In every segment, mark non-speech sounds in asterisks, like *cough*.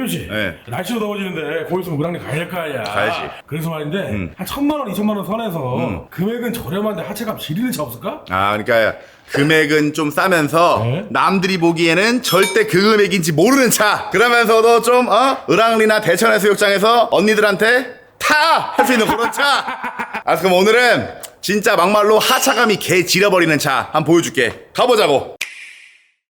태우씨 네. 날씨도 더워지는데 거기서 거 아니야 가야지. 그래서 말인데 음. 한 천만 원 이천만 원 선에서 금액은 저렴한데 하체값 지리는 차 없을까? 아, 그러니까 금액은 좀 싸면서 네. 남들이 보기에는 절대 그 금액인지 모르는 차. 그러면서도 좀 어? 을왕리나 대천 해수욕장에서 언니들한테 타! 할 수 있는 그런 차. *laughs* 아, 그럼 오늘은 진짜 막말로 하차감이 개 지려버리는 차 한번 보여줄게. 가보자고.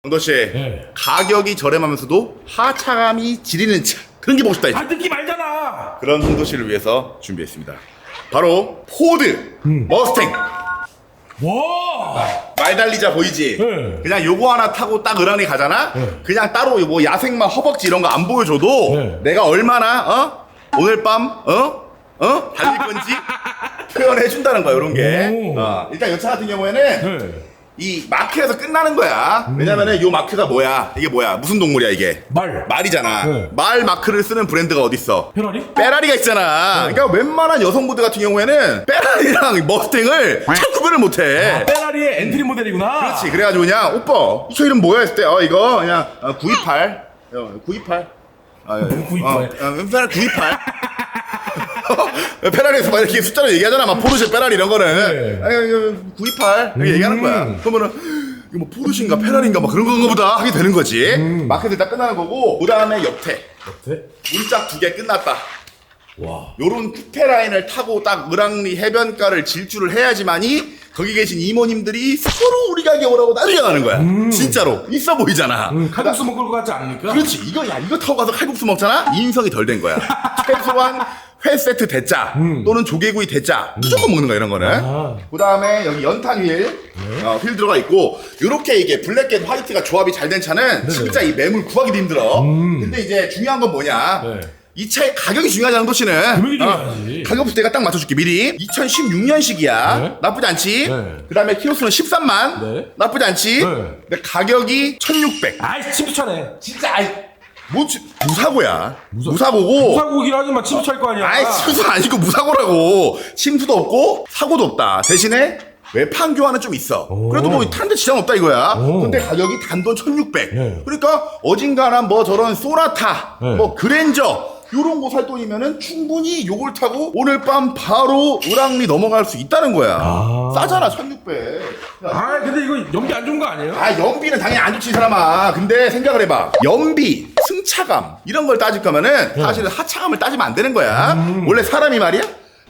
정도 씨, 네. 가격이 저렴하면서도 하차감이 지리는 차. 그런 게 보고 싶다. 이제. 아 느낌 알잖아 그런 홍도 씨를 위해서 준비했습니다. 바로 포드 머스탱. 와 말 달리자 보이지? 네. 그냥 요거 하나 타고 딱 을안에 가잖아? 네. 그냥 따로 뭐 야생마 허벅지 이런 거 안 보여줘도 네. 내가 얼마나 어? 오늘 밤 어? 어? 달릴 건지 *laughs* 표현해 준다는 거야 요런 게 오. 어, 일단 이 차 같은 경우에는 네. 이 마크에서 끝나는 거야. 음. 왜냐면은 요 마크가 뭐야? 이게 뭐야? 무슨 동물이야 이게? 말. 말이잖아. 네. 말 마크를 쓰는 브랜드가 어딨어? 페라리? 페라리가 있잖아. 그러니까 웬만한 여성분들 같은 경우에는 페라리랑 머스탱을 잘 구별을 못해. 아, 페라리의 엔트리 모델이구나. 그렇지. 그래가지고 그냥 오빠 이 차 이름 뭐야? 했을 때 어 이거 그냥 어, 928 어, 928 아, 예. 928. 어, 어, 페라리 928 페라리에서 막 이렇게 숫자로 얘기하잖아 막 포르쉐 페라리 이런 거는 네. 아니, 이거 928 이렇게 얘기하는 거야 그러면은 이거 뭐 포르쉐인가 페라리인가 막 그런 건가 보다 하게 되는 거지 마켓을 다 끝나는 거고 그 다음에 옆에 네. 문짝 두 개 끝났다 와 요런 쿠페 라인을 타고 딱 을왕리 해변가를 질주를 해야지만이 거기 계신 이모님들이 서로 우리 가게 오라고 난리가 나는 거야. 진짜로. 있어 보이잖아. 음, 칼국수 먹을 것 같지 않으니까 그렇지. 이거, 야, 이거 타고 가서 칼국수 먹잖아? 인성이 덜 된 거야. *laughs* 최소한 회 세트 대짜 또는 조개구이 대짜 무조건 먹는 거야, 이런 거는. 아. 그 다음에 여기 연탄 휠, 어, 휠 들어가 있고, 요렇게 이게 블랙 앤 화이트가 조합이 잘 된 차는 진짜 이 매물 구하기도 힘들어. 근데 이제 중요한 건 뭐냐. 네. 이 차의 가격이 중요하잖아, 도씨는. 금액이 중요하지. 가격 부터 내가 딱 맞춰줄게, 미리. 2016년식이야. 네. 나쁘지 않지? 네. 그 다음에 키로수는 13만. 네. 나쁘지 않지? 네. 근데 가격이 1600. 아이 침투차네 진짜, 아이, 뭐, 지- 무사고야. 무사 고고. 무사고긴 하지만 침투차일 거 아니야 아이, 침수 아니고 무사고라고. 침수도 없고, 사고도 없다. 대신에, 외판 교환은 좀 있어. 그래도 뭐 타는데 지장 없다 이거야. 오. 근데 가격이 단돈 1600. 네. 그러니까 어딘가나 뭐 저런 소나타, 네. 뭐 그랜저, 요런 거 살 돈이면은 충분히 요걸 타고 오늘 밤 바로 을왕리 넘어갈 수 있다는 거야. 아. 싸잖아, 1600. 야, 아 근데 이거 연비 안 좋은 거 아니에요? 아 연비는 당연히 안 좋지 이 사람아 근데 생각을 해봐 연비 승차감 이런 걸 따질 거면은 사실은 하차감을 따지면 안 되는 거야. 원래 사람이 말이야?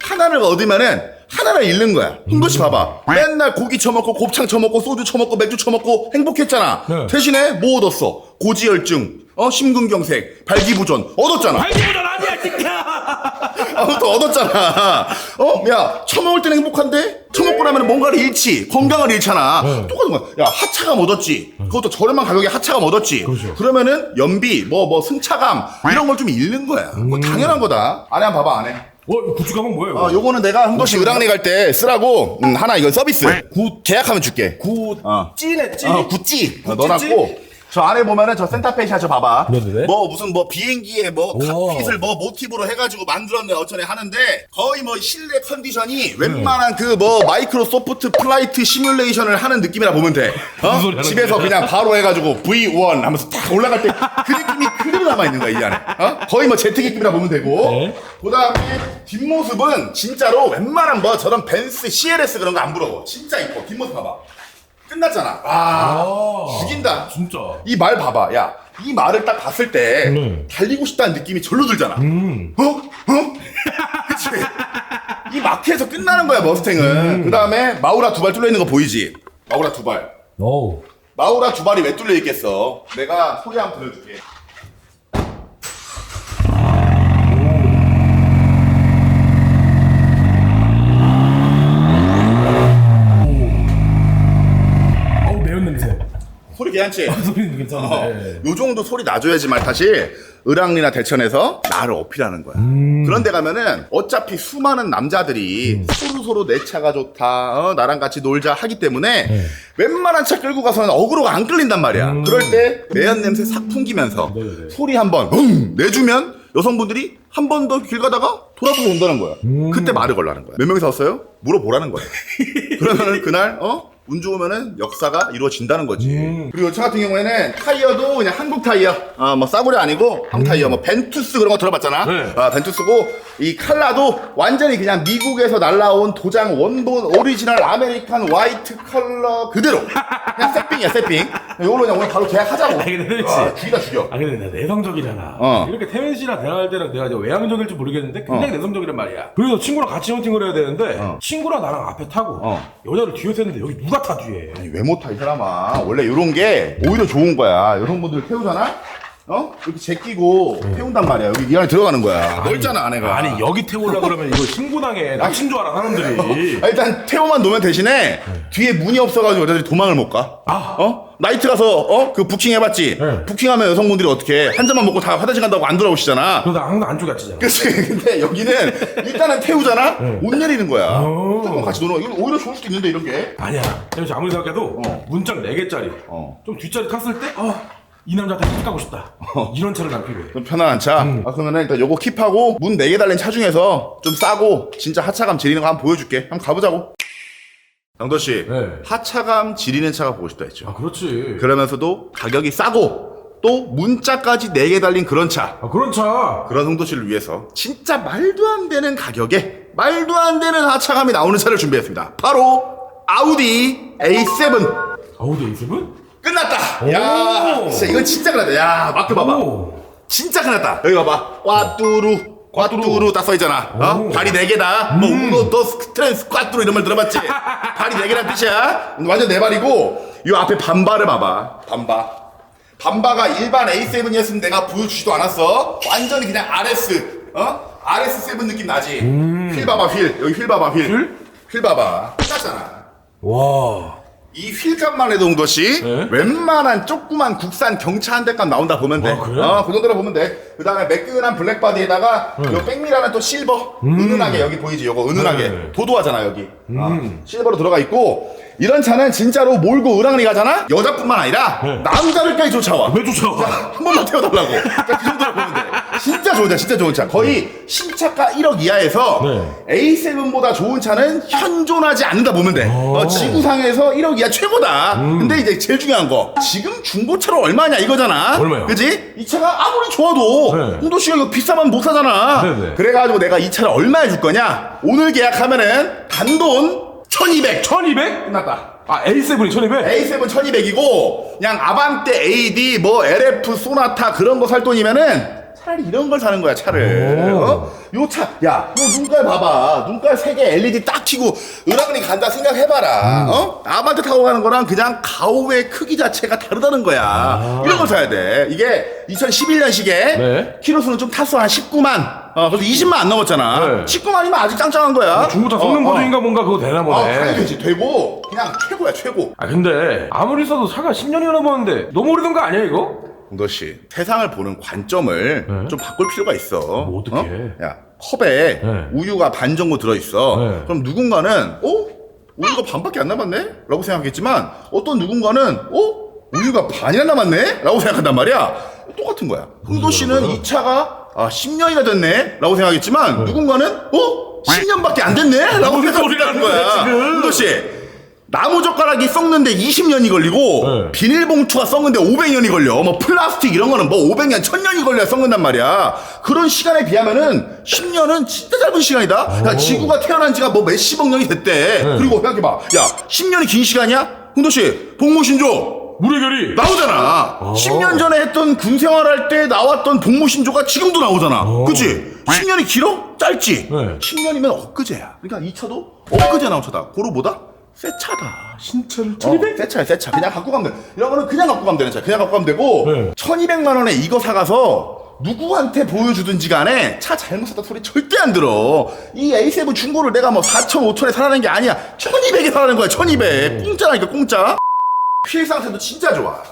하나를 얻으면은 하나를 잃는 거야. 흥도씨 봐봐. 맨날 고기 처먹고 곱창 처먹고 소주 처먹고 맥주 처먹고 행복했잖아. 네. 대신에 뭐 얻었어? 고지혈증 어 심근경색 발기부전 얻었잖아. 발기보전 아니야 진짜 아무튼 얻었잖아. 어, 야, 처먹을 때는 행복한데? 처먹고 나면 뭔가를 잃지. 건강을 잃잖아. 네. 똑같은 거야. 야, 하차감 얻었지. 그것도 저렴한 가격에 하차감 얻었지. 그렇죠. 그러면은 연비, 뭐, 뭐, 승차감, 이런 걸 좀 잃는 거야. 음. 그거 당연한 거다. 안에 한번 봐봐, 안에. 어 이거 구축 가방 뭐예요? 어, 요거는 내가 흥도씨 을왕리 갈 때 쓰라고, 음, 하나 이건 서비스. 구, 계약하면 줄게. 구 어. 찌네 찌 어, 구찌 어, 구찌? 넣어놨고 저 안에 보면은 저 센터페이지 저 봐봐 네네네. 뭐 무슨 뭐 비행기에 뭐 우와. 칵핏을 뭐 모티브로 해가지고 만들었네 어쩌네 하는데 거의 뭐 실내 컨디션이 웬만한 그 뭐 마이크로소프트 플라이트 시뮬레이션을 하는 느낌이라 보면 돼 무슨 소리 어? 하는 집에서? 그냥 바로 해가지고 V1 하면서 딱 올라갈 때 그 느낌이 그대로 남아 있는 거야 이 안에 어? 거의 뭐 제트 느낌이라 보면 되고 네. 그 다음에 뒷모습은 진짜로 웬만한 뭐 저런 벤스 CLS 그런 거 안 부러워 진짜 이뻐 뒷모습 봐봐 끝났잖아 아아 죽인다. 진짜 이 말 봐봐. 야, 이 말을 딱 봤을 때 네. 달리고 싶다는 느낌이 절로 들잖아. 음 어? 어? *laughs* 그치? 이 마크에서 끝나는 거야, 머스탱은. 그 다음에 마우라 두 발 뚫려 있는 거 보이지? 마우라 두 발. 어우 마우라 두 발이 왜 뚫려 있겠어? 내가 소리 한번 들려줄게. 어우 매운 냄새 소리 괜찮지? 소리는 어, 괜찮은데 요 정도 소리 나줘야지만 사실 을왕리나 대천에서 나를 어필하는 거야. 음. 그런데 가면은 어차피 수많은 남자들이 서로 서로 내 차가 좋다, 어, 나랑 같이 놀자 하기 때문에 네. 웬만한 차 끌고 가서는 어그로가 안 끌린단 말이야. 그럴 때 매연 냄새 싹 풍기면서 음. 네네네. 소리 한번 응 내주면 여성분들이 한 번 더 길 가다가 돌아보고 온다는 거야. 음. 그때 말을 걸라는 거야. 몇 명이서 왔어요? 물어보라는 거야. *laughs* 그러면은 그날 어 운 좋으면은 역사가 이루어진다는 거지. 음. 그리고 저 같은 경우에는 타이어도 그냥 한국 타이어, 어, 뭐 싸구려 아니고 한국 타이어, 뭐 벤투스 그런 거 들어봤잖아. 네. 아, 벤투스고 이 칼라도 완전히 그냥 미국에서 날라온 도장 원본 오리지널 아메리칸 화이트 컬러 그대로. 그냥 세핑이야 세핑. 이걸로 그냥 오늘 바로 계약하자고. 아니, 근데 그렇지. 아, 죽이다 죽여. 아 근데 내가 내성적이잖아. 어. 이렇게 태민 씨랑 대화할 때는 내가 이제 외향적일지 모르겠는데 굉장히 내성적이란 말이야. 그래서 친구랑 같이 헌팅을 해야 되는데 친구랑 나랑 앞에 타고 어. 여자를 뒤에 탔는데 여기 누가 타 뒤에? 아니 왜못타이 사람아. 원래 이런 게 오히려 좋은 거야. 여성분들 태우잖아 어 이렇게 제끼고 태운단 말이야 여기 이 안에 들어가는 거야 넓잖아 안에가 아니 여기 태우려 그러면 이거 신고당해 납친 줄 알아 사람들이. 아, 일단 태워만 놓으면 대신에 뒤에 문이 없어가지고 여자들이 도망을 못 가. 아. 어? 나이트 가서 어? 그 부킹 해봤지? 네. 부킹하면 여성분들이 어떻게 한 잔만 먹고 다 화장실 간다고 안 돌아오시잖아. 그러다 항상 안쪽에 앉히잖아. 그치? *laughs* 근데 여기는 일단은 태우잖아? 못 내리는 거야. 어. 조금 같이 노는 거. 이거 오히려 좋을 수도 있는데, 이런 게. 아니야. 씨 아무리 생각해도 어. 문짝 4 개짜리. 어. 좀 뒷자리 탔을 때 어, 이 남자한테 탁 가고 싶다. 이런 차를 난 필요해. 좀 편안한 차. 아, 그러면 일단 요거 킵하고 문 4개 달린 차 중에서 좀 싸고 진짜 하차감 지리는 거 한번 보여줄게. 한번 가보자고. 양도 씨. 네. 하차감 지리는 차가 보고 싶다 했죠. 아 그렇지. 그러면서도 가격이 싸고 또 문자까지 4개 달린 그런 차. 아 그런 차. 그런 홍도 씨를 위해서 진짜 말도 안 되는 가격에 말도 안 되는 하차감이 나오는 차를 준비했습니다. 바로 아우디 A7. 아우디 A7? 끝났다. 야, 오. 진짜 이건 진짜 끝났다. 야, 마크 봐봐. 오. 진짜 끝났다. 여기 봐봐. 꽈뚜루. 꽈뚜루 딱 써있잖아. 어? 오. 발이 4개다. 뭐, 우노, 도스, 트랜스, 꽈뚜루 이런 말 들어봤지? *laughs* 발이 4개란 뜻이야. 완전 네 발이고, 이 앞에 반바를 봐봐. 반바. 반바가 일반 A7이었으면 내가 보여주지도 않았어. 완전히 그냥 RS. 어? RS7 느낌 나지? 휠 봐봐, 휠. 여기 휠 봐봐, 휠. 휠? 휠 봐봐. 똑같잖아. 와. 이 휠값만 해도 홍도 씨 네? 웬만한 조그만 국산 경차 한 대값 나온다 보면 돼. 아, 그래? 어, 그 정도로 보면 돼. 그 다음에 매끈한 블랙바디에다가 요 백미라는 또 실버 은은하게 여기 보이지? 요거 은은하게 네. 도도하잖아 여기. 어, 실버로 들어가 있고 이런 차는 진짜로 몰고 으랑리 가잖아? 여자뿐만 아니라 네. 남자들까지 쫓아와. 왜 쫓아와? 한 번만 태워달라고. 자, 그 정도로 보면 돼. 진짜 좋은 차, 진짜 좋은 차. 거의 신차가 1억 이하에서 네. A7보다 좋은 차는 현존하지 않는다 보면 돼. 어, 오. 지구상에서 1억 이하 최고다. 근데 이제 제일 중요한 거. 지금 중고차로 얼마냐 이거잖아. 얼마요? 그지? 이 차가 아무리 좋아도 네. 홍도 씨가 이거 비싸면 못 사잖아. 네 네. 그래가지고 내가 이 차를 얼마에 줄 거냐? 오늘 계약하면은 단돈 1200. 1200? 끝났다. 아 A7이 1200? A7 1200이고 그냥 아반떼 AD 뭐 LF 소나타 그런 거 살 돈이면은 차라리 이런 걸 사는 거야 차를 오. 어? 요 차 야 요 눈깔 봐봐 눈깔 3개 LED 딱 켜고 으랑리 간다 생각해봐라 어? 아반떼 타고 가는 거랑 그냥 가오의 크기 자체가 다르다는 거야 이런 걸 사야 돼 이게 2011년식에 네. 키로수는 좀 탔어 한 19만 어, 그래서 20만 안 넘었잖아 네. 19만이면 아직 짱짱한 거야 중고차 성능 어, 어. 보증인가 뭔가 그거 되나 아, 보네. 당연히 되지 되고 그냥 최고야 최고 아 근데 아무리 써도 차가 10년이나 넘었는데 너무 오래된 거 아니야 이거? 홍도씨 세상을 보는 관점을 네. 좀 바꿀 필요가 있어 뭐 어떡해. 어? 야 컵에 네. 우유가 반 정도 들어 있어 네. 그럼 누군가는 어? 우유가 반밖에 안 남았네? 라고 생각했지만 어떤 누군가는 어? 우유가 반이나 남았네? 라고 생각한단 말이야 똑같은 거야 홍도씨는 이 차가 아 10년이나 됐네? 라고 생각했지만 누군가는 어? 10년밖에 안 됐네? 라고 무슨 생각하는 소리라는 거야, 지금. 홍도씨 나무 젓가락이 썩는데 20년이 걸리고 네. 비닐봉투가 썩는데 500년이 걸려. 뭐 플라스틱 이런 거는 뭐 500년, 1000년이 걸려야 썩는단 말이야. 그런 시간에 비하면은 10년은 진짜 짧은 시간이다. 그러니까 지구가 태어난 지가 뭐 몇십억 년이 됐대. 네. 그리고 생각해봐. 야, 10년이 긴 시간이야? 흥도씨, 복무신조 물의 결이 나오잖아. 어. 10년 전에 했던 군 생활할 때 나왔던 복무신조가 지금도 나오잖아. 그치? 10년이 길어? 짧지? 어. 네. 10년이면 엊그제야. 그러니까 이 차도 엊그제 나온 차다. 고로보다 새 차다. 신차를 어, 새 차야, 새 차. 그냥 갖고 가면 돼. 이런 거는 그냥 갖고 가면 되는 차야. 그냥 갖고 가면 되고, 네. 1200만 원에 이거 사가서 누구한테 보여주든지 간에 차 잘못 샀다 소리 절대 안 들어. 이 A7 중고를 내가 뭐 4천, 5천에 사라는 게 아니야. 1200에 사라는 거야, 1200. 공짜라니까, 공짜. 휠 상태도 진짜 좋아.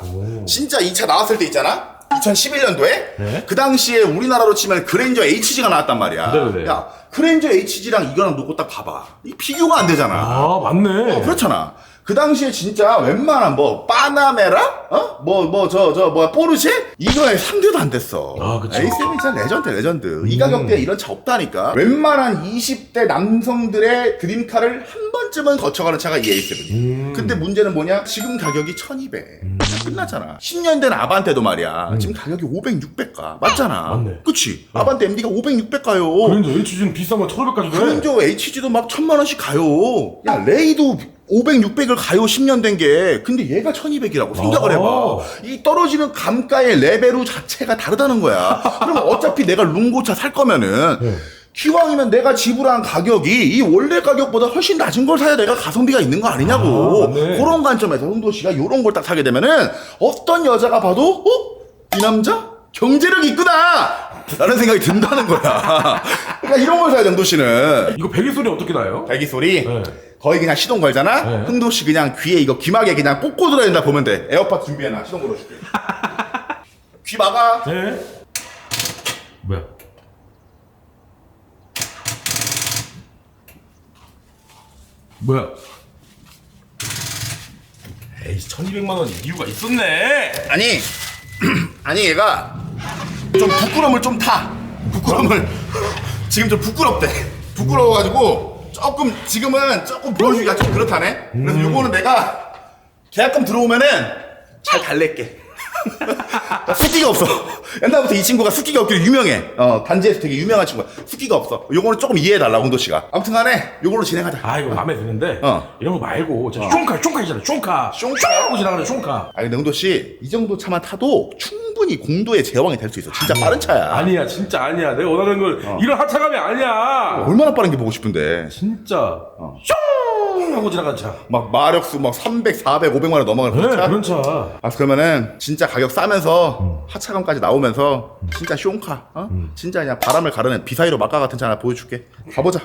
진짜 이 차 나왔을 때 있잖아? 2011년도에? 네. 그 당시에 우리나라로 치면 그랜저 HG가 나왔단 말이야. 네, 네. 야, 그랜저 HG랑 이거랑 놓고 딱 봐봐. 이 비교가 안 되잖아. 아 맞네 어, 그렇잖아. 그 당시에 진짜 웬만한 뭐 빠나메라 어? 뭐 뭐 저 저 뭐야 포르쉐 이거에 상대도 안 됐어. 아, 그쵸. A7 진짜 레전드 레전드. 이 가격대에 이런 차 없다니까. 웬만한 20대 남성들의 드림카를 한 번 번쯤은 거쳐가는 차가 EA7이야. 음. 근데 문제는 뭐냐? 지금 가격이 1200. 그냥 끝났잖아. 10년 된 아반떼도 말이야. 지금 가격이 500, 600 가. 맞잖아. 음. 맞네. 그치? 아반떼 MD가 500, 600 가요. 그런데 HG는 비싼 거 1,500까지 돼. 그랜저 HG도 막 천만 원씩 가요. 야, 레이도 500, 600을 가요, 10년 된 게. 근데 얘가 1200이라고 생각을 아. 해봐. 이 떨어지는 감가의 레벨우 자체가 다르다는 거야. 그럼 어차피 내가 룽고차 살 거면은, 네. 기왕이면 내가 지불한 가격이 이 원래 가격보다 훨씬 낮은 걸 사야 내가 가성비가 있는 거 아니냐고. 아, 맞네. 그런 관점에서 흥도 씨가 이런 걸 딱 사게 되면은 어떤 여자가 봐도 어? 이 남자 경제력이 있구나. 라는 생각이 든다는 거야. *laughs* 그러니까 이런 걸 사야 돼, 흥도 씨는. 이거 배기 소리 어떻게 나요? 배기 소리 네. 거의 그냥 시동 걸잖아. 네. 흥도 씨 그냥 귀에 이거 귀마개 그냥 꽂고 들어야 된다 보면 돼. 에어팟 준비해놔. 시동 걸어줄게. *laughs* 귀 막아. 네. 뭐야? 에이, 1200만 원 이유가 있었네. 아니 *clears throat* 아니 얘가 좀 부끄러움을 좀 타. 부끄러움을 *laughs* 지금 좀 부끄럽대. 부끄러워가지고 조금 지금은 조금 보여주기가 좀 그렇다네. 그래서 요거는 내가 계약금 들어오면은 잘 달랠게. 숙기가 없어. 옛날부터 이 친구가 숙기가 없기로 유명해. 어, 단지에서 되게 유명한 친구야. 숙기가 없어. 요거는 조금 이해해달라, 홍도 씨가. 아무튼 간에 요걸로 진행하자. 아, 이거 마음에 드는데. 어. 이런 거 말고, 저 숑카, 숑카 있잖아, 숑카. 숑카? 하고 지나가는 숑카. 아니, 근데 홍도 씨, 이 정도 차만 타도 충분히 공도의 제왕이 될 수 있어. 진짜 빠른 차야. 아니야, 진짜 아니야. 내가 원하는 걸, 이런 하차감이 아니야. 얼마나 빠른 게 보고 싶은데. 진짜. 어. 숑! 하고 지나간 차. 막 마력수 막 300, 400, 500만 원 넘어가는 네, 그런 차. 그런 차. 아 그러면은 진짜 가격 싸면서 하차감까지 나오면서 진짜 쇼카 어? 진짜 그냥 바람을 가르는 비사이로 막가 같은 차 하나 보여줄게. 가보자